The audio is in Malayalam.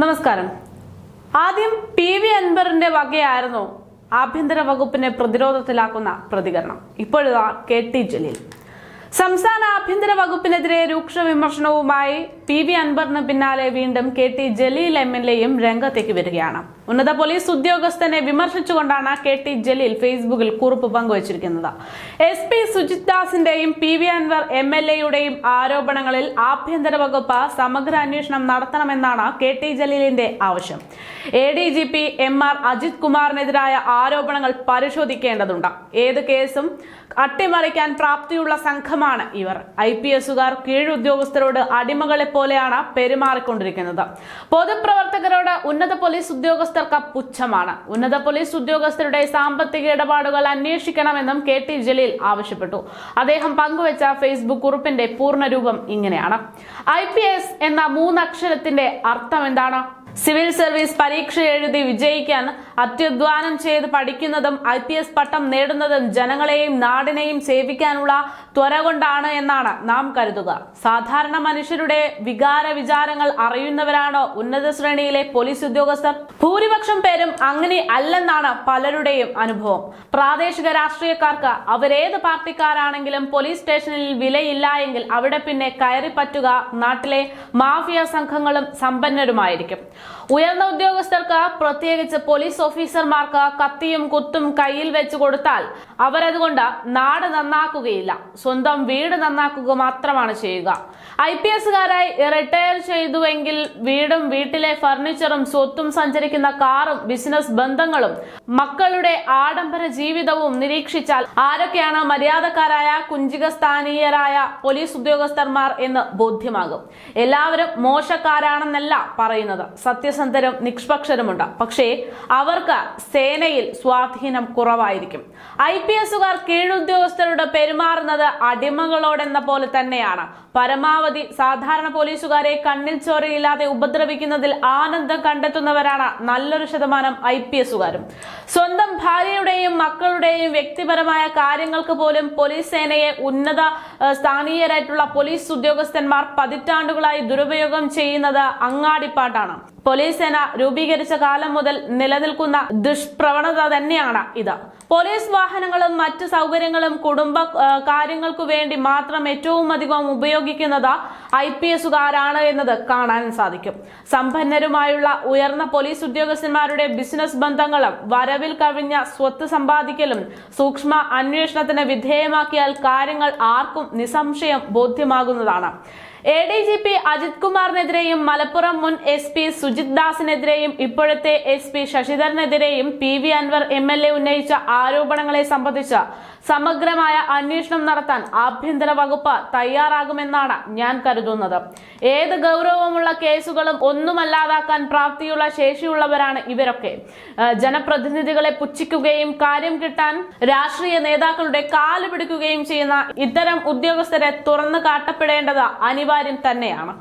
നമസ്കാരം. ആദ്യം പി വി അൻവറിന്റെ വകയായിരുന്നു ആഭ്യന്തര വകുപ്പിനെ പ്രതിരോധത്തിലാക്കുന്ന പ്രതികരണം. ഇപ്പോഴിതാ കെ ടി ജലീൽ. സംസ്ഥാന ആഭ്യന്തര വകുപ്പിനെതിരെ രൂക്ഷ വിമർശനവുമായി പി വി അൻവറിന് പിന്നാലെ വീണ്ടും K T Jaleel M L എയും രംഗത്തേക്ക് വരികയാണ്. ഉന്നത പോലീസ് ഉദ്യോഗസ്ഥനെ വിമർശിച്ചുകൊണ്ടാണ് കെ ടി ജലീൽ ഫേസ്ബുക്കിൽ കുറിപ്പ് പങ്കുവച്ചിരിക്കുന്നത്. S P Sujith ദാസിന്റെയും P V Anvar M L എയുടെയും ആരോപണങ്ങളിൽ ആഭ്യന്തര വകുപ്പ് സമഗ്ര അന്വേഷണം നടത്തണമെന്നാണ് കെ ടി ജലീലിന്റെ ആവശ്യം. A D G P M R Ajith കുമാറിനെതിരായ ആരോപണങ്ങൾ പരിശോധിക്കേണ്ടതുണ്ട്. ഏത് കേസും അട്ടിമറിക്കാൻ പ്രാപ്തിയുള്ള സംഘമാണ് ഇവർ. ഐ പി എസുകാർ കീഴുദ്യോഗസ്ഥരോട് അടിമകളെ പോലെയാണ് പെരുമാറിക്കൊണ്ടിരിക്കുന്നത്. പൊതുപ്രവർത്തകരോട് ഉന്നത പോലീസ് ഉദ്യോഗസ്ഥർക്ക് പുച്ഛമാണ്. ഉന്നത പോലീസ് ഉദ്യോഗസ്ഥരുടെ സാമ്പത്തിക ഇടപാടുകൾ അന്വേഷിക്കണമെന്നും കെ ടി ജലീൽ ആവശ്യപ്പെട്ടു. അദ്ദേഹം പങ്കുവച്ച ഫേസ്ബുക്ക് കുറിപ്പിന്റെ പൂർണരൂപം ഇങ്ങനെയാണ്. ഐ എന്ന മൂന്നക്ഷരത്തിന്റെ അർത്ഥം എന്താണ്? സിവിൽ സർവീസ് പരീക്ഷ എഴുതി വിജയിക്കാൻ അത്യധ്വാനം ചെയ്ത് പഠിക്കുന്നതും ഐ പി എസ് പട്ടം നേടുന്നതും ജനങ്ങളെയും നാടിനെയും സേവിക്കാനുള്ള ത്വര കൊണ്ടാണ് എന്നാണ് നാം കരുതുക. സാധാരണ മനുഷ്യരുടെ വികാര വിചാരങ്ങൾ അറിയുന്നവരാണോ ഉന്നത ശ്രേണിയിലെ പോലീസ് ഉദ്യോഗസ്ഥർ. ഭൂരിപക്ഷം പേരും അങ്ങനെ അല്ലെന്നാണ് പലരുടെയും അനുഭവം. പ്രാദേശിക രാഷ്ട്രീയക്കാർക്ക് അവരേത് പാർട്ടിക്കാരാണെങ്കിലും പോലീസ് സ്റ്റേഷനിൽ വിലയില്ല എങ്കിൽ അവിടെ പിന്നെ കയറി പറ്റുക നാട്ടിലെ മാഫിയ സംഘങ്ങളും സമ്പന്നരുമായിരിക്കും. ഉയർന്ന ഉദ്യോഗസ്ഥർക്ക് പ്രത്യേകിച്ച് പോലീസ് ഓഫീസർമാർക്ക് കത്തിയും കുത്തും കയ്യിൽ വെച്ച് കൊടുത്താൽ അവരതുകൊണ്ട് നാട് നന്നാക്കുകയില്ല. സ്വന്തം വീട് നന്നാക്കുക മാത്രമാണ് ചെയ്യുക. ഐ പി എസുകാരായി റിട്ടയർ ചെയ്തുവെങ്കിൽ വീടും വീട്ടിലെ ഫർണിച്ചറും സ്വത്തും സഞ്ചരിക്കുന്ന കാറും ബിസിനസ് ബന്ധങ്ങളും മക്കളുടെ ആഡംബര ജീവിതവും നിരീക്ഷിച്ചാൽ ആരൊക്കെയാണ് മര്യാദക്കാരായ കുഞ്ചിക സ്ഥാനീയരായ പോലീസ് ഉദ്യോഗസ്ഥന്മാർ എന്ന് ബോധ്യമാകും. എല്ലാവരും മോശക്കാരാണെന്നല്ല പറയുന്നത്. സത്യസന്ധരും നിഷ്പക്ഷരുമുണ്ട്. പക്ഷേ അവർക്ക് സേനയിൽ സ്വാധീനം കുറവായിരിക്കും. ഐ പി എസുകാർ കീഴുദ്യോഗസ്ഥരോട് പെരുമാറുന്നത് അടിമകളോടെന്ന പോലെ തന്നെയാണ്. പരമാവധി സാധാരണ പോലീസുകാരെ കണ്ണിൽ ചോരയില്ലാതെ ഉപദ്രവിക്കുന്നതിൽ ആനന്ദം കണ്ടെത്തുന്നവരാണ് നല്ലൊരു ശതമാനം ഐ പി എസുകാരും. സ്വന്തം ഭാര്യയുടെയും മക്കളുടെയും വ്യക്തിപരമായ കാര്യങ്ങൾക്ക് പോലും പോലീസ് സേനയെ ഉന്നത സ്ഥാനീയരായിട്ടുള്ള പോലീസ് ഉദ്യോഗസ്ഥന്മാർ പതിറ്റാണ്ടുകളായി ദുരുപയോഗം ചെയ്യുന്നത് അങ്ങാടിപ്പാട്ടാണ്. പോലീസ് സേന രൂപീകരിച്ച കാലം മുതൽ നിലനിൽക്കുന്ന ദുഷ്പ്രവണത തന്നെയാണ് ഇത്. പോലീസ് വാഹനങ്ങളും മറ്റ് സൗകര്യങ്ങളും കുടുംബ കാര്യങ്ങൾക്കു വേണ്ടി മാത്രം ഏറ്റവും അധികം ഉപയോഗിക്കുന്നത് ഐ പി എസുകാരാണ് എന്നത് കാണാൻ സാധിക്കും. സമ്പന്നരുമായുള്ള ഉയർന്ന പോലീസ് ഉദ്യോഗസ്ഥന്മാരുടെ ബിസിനസ് ബന്ധങ്ങളും വരവിൽ കവിഞ്ഞ സ്വത്ത് സമ്പാദിക്കലും സൂക്ഷ്മ അന്വേഷണത്തിന് വിധേയമാക്കിയാൽ കാര്യങ്ങൾ ആർക്കും നിസ്സംശയം ബോധ്യമാകുന്നതാണ്. A D G P Ajith കുമാറിനെതിരെയും Malappuram മുൻ എസ് പി സുജിത് ദാസിനെതിരെയും ഇപ്പോഴത്തെ S P ശശിധരനെതിരെയും P V Anvar M L A ഉന്നയിച്ച ആരോപണങ്ങളെ സംബന്ധിച്ച് സമഗ്രമായ അന്വേഷണം നടത്താൻ ആഭ്യന്തര വകുപ്പ് തയ്യാറാകുമെന്നാണ് ഞാൻ കരുതുന്നത്. ഏത് ഗൗരവമുള്ള കേസുകളും ഒന്നുമല്ലാതാക്കാൻ പ്രാപ്തിയുള്ള ശേഷിയുള്ളവരാണ് ഇവരൊക്കെ. ജനപ്രതിനിധികളെ പുച്ഛിക്കുകയും കാര്യം കിട്ടാൻ രാഷ്ട്രീയ നേതാക്കളുടെ കാൽ പിടിക്കുകയും ചെയ്യുന്ന ഇത്തരം ഉദ്യോഗസ്ഥരെ തുറന്നു കാട്ടപ്പെടേണ്ടത് അനിവാര്യം തന്നെയാണ്.